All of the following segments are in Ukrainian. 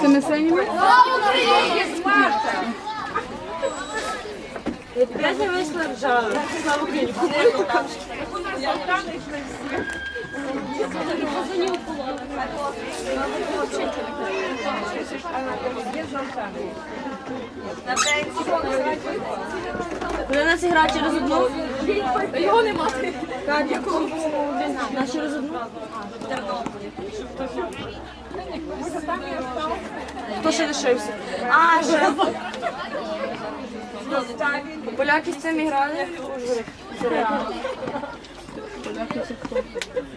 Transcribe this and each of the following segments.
Цими синіми? Я не вийшла в жалу. Слава Україні. Я вранішна всі. Вона нас гра через одну. Його нема. Наші через одну. Хто ще лишився? А, ще. Поляки з цим грали?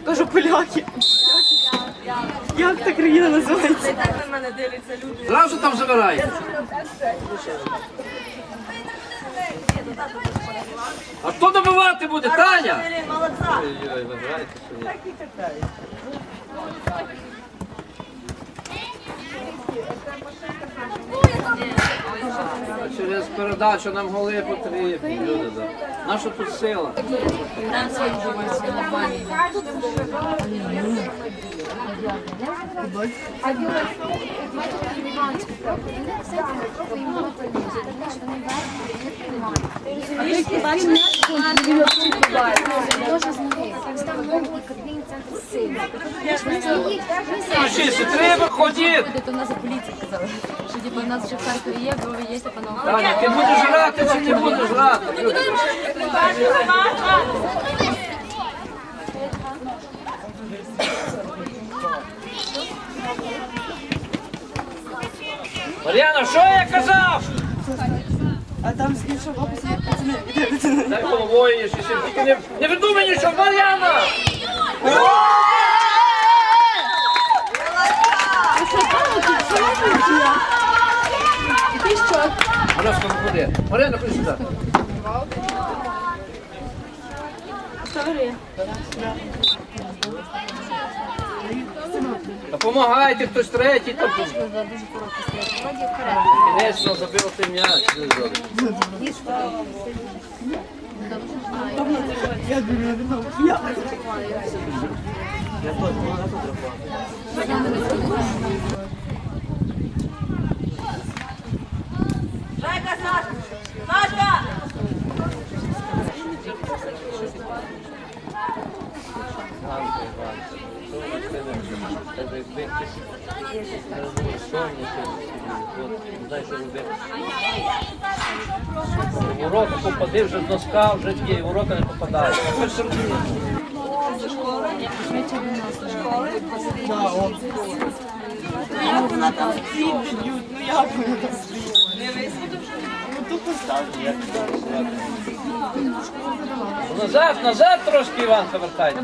Кажу, поляки. Як та країна називається? І так на мене дивляться люди. Зразу там забирай. А хто добивати буде, Таня? Молодця. Ой-ой, ви. Через передачу нам голи потрібні. Люди. Наша тут сила. А Дом і Кабмін центр сили. Включіться, треба, ходіть! Ходить нас поліція сказала, що типу, у нас ще в Харкові є, бо є типу ти будеш грати чи не будеш грати? Мар'яна, що я казав? А там з іншого боку сидять головою, ще. Не, не видумай що Мар'яна! Марія, Марина, ну, ходи сюди. Допомагайте, хтось третій. Там. Конечно, забив ти м'яч. Я думаю, я Я Урок попади вже доска, вже діє, уроки не попадає. До школи, до школи, як вона там світ б'ють, ну як вона там світ. Назад, назад трошки Іванка вертається.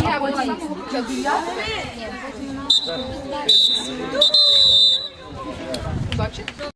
Я вот Бачите?